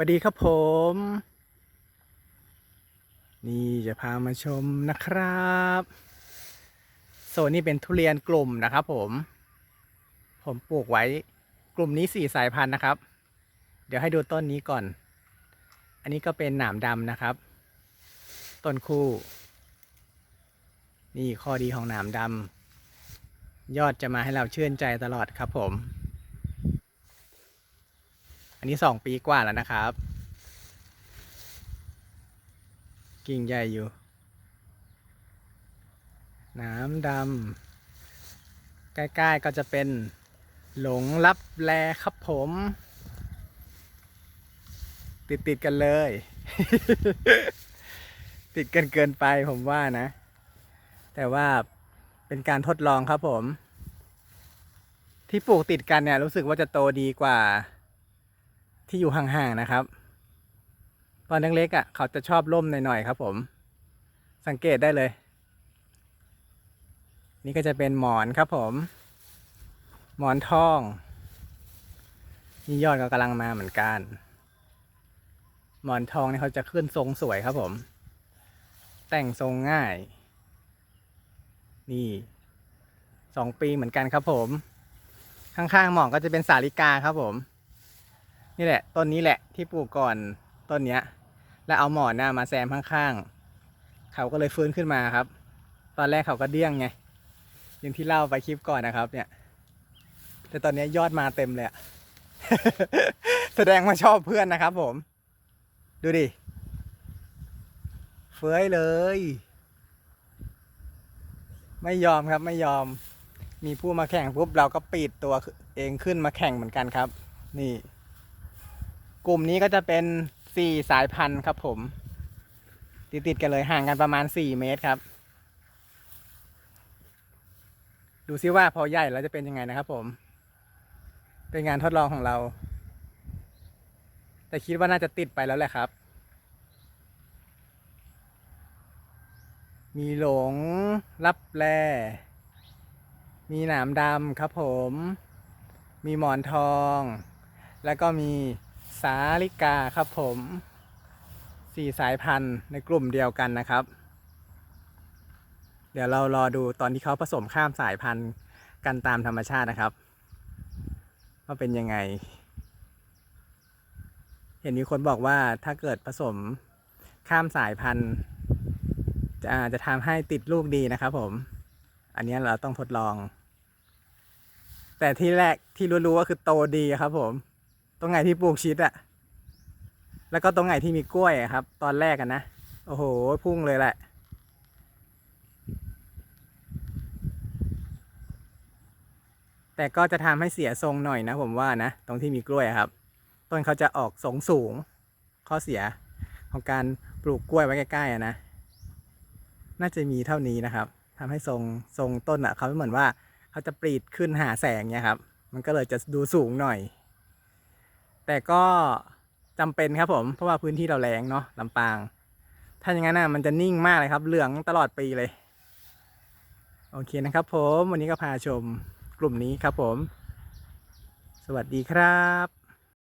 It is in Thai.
วัสดีครับผม นี่จะพามาชมนะครับโซนนี้เป็นทุเรียนกลุ่มนะครับผม ผมปลูกไว้กลุ่มนี้สี่สายพันธุ์นะครับ เดี๋ยวให้ดูต้นนี้ก่อน อันนี้ก็เป็นหนามดำนะครับ ต้นคู่ นี่ข้อดีของหนามดำยอดจะมาให้เราชื่นใจตลอดครับผม อันนี้สองปีกว่าแล้วนะครับ กิ่งใหญ่อยู่ น้ำดำใกล้ๆก็จะเป็นหลงลับแลครับผม ติดติดๆกันเลย ติดกันเกินไปผมว่านะ แต่ว่าเป็นการทดลองครับผม ที่ปลูกติดกันเนี่ยรู้สึกว่าจะโตดีกว่า ที่อยู่ห่างๆนะครับ ตอนเล็กๆอะเขาจะชอบร่มหน่อยๆครับ ผม สังเกตได้เลย นี่ก็จะเป็นหมอนครับ ผม หมอนทอง นี่ยอดก็กำลังมาเหมือนกัน หมอนทองนี่เขาจะขึ้นทรงสวยครับ ผม แต่งทรงง่าย นี่สองปีเหมือนกันครับ ผม ข้างๆหมอนก็จะเป็นสาลิกาครับ ผม นี่แหละต้นนี้แหละที่ปลูกก่อนต้นเนี้ย แล้วเอาหมอนน่ะมาแซมข้างๆเขาก็เลยฟื้นขึ้นมาครับ ตอนแรกเขาก็เดี้ยงไงอย่างที่เล่าไปคลิปก่อนนะครับ เนี่ย แต่ตอนนี้ยอดมาเต็มเลยอะแสดงว่าชอบเพื่อนนะครับ ผม ดูดิเฟ้ยเลย ไม่ยอมครับไม่ยอม มีผู้มาแข่งปุ๊บเราก็ปิดตัวเองขึ้นมาแข่งเหมือนกันครับ นี่ กลุ่มนี้ก็จะเป็นสี่สายพันธุ์ครับผม ติดติดกันเลยห่างกันประมาณสี่เมตรครับ ดูซิว่าพอใหญ่แล้วจะเป็นยังไงนะครับผม เป็นงานทดลองของเรา แต่คิดว่าน่าจะติดไปแล้วแหละครับ มีหลงรับแลมีหนามดำครับผม มีหมอนทอง แล้วก็มี สาลิกาครับผมสี่สายพันธุ์ในกลุ่มเดียวกันนะครับ เดี๋ยวเรารอดูตอนที่เขาผสมข้ามสายพันธุ์กันตามธรรมชาตินะครับว่าเป็นยังไง เห็นมีคนบอกว่าถ้าเกิดผสมข้ามสายพันธุ์ จะจะทำให้ติดลูกดีนะครับผม อันนี้เราต้องทดลอง แต่ที่แรกที่รู้ๆก็คือโตดีครับผม ตรงไหนที่ปลูกชิดอะแล้วก็ตรงไหนที่มีกล้วยครับ ตอนแรกอะนะ โอ้โห พุ่งเลยแหละ แต่ก็จะทำให้เสียทรงหน่อยนะผมว่านะ ตรงที่มีกล้วยครับ ต้นเขาจะออกทรงสูง ข้อเสียของการปลูกกล้วยไว้ใกล้ๆอะนะ น่าจะมีเท่านี้นะครับทำให้ทรงทรงต้นอะเขาเหมือนว่าเขาจะปรีดขึ้นหาแสงเนี่ยครับ มันก็เลยจะดูสูงหน่อย แต่ก็จำเป็นครับผม เพราะว่าพื้นที่เราแรงเนาะลำปาง ถ้าอย่างนั้นนะมันจะนิ่งมากเลยครับ เหลืองตลอดปีเลย โอเคนะครับ ผมวันนี้ก็พาชมกลุ่มนี้ครับผม สวัสดีครับ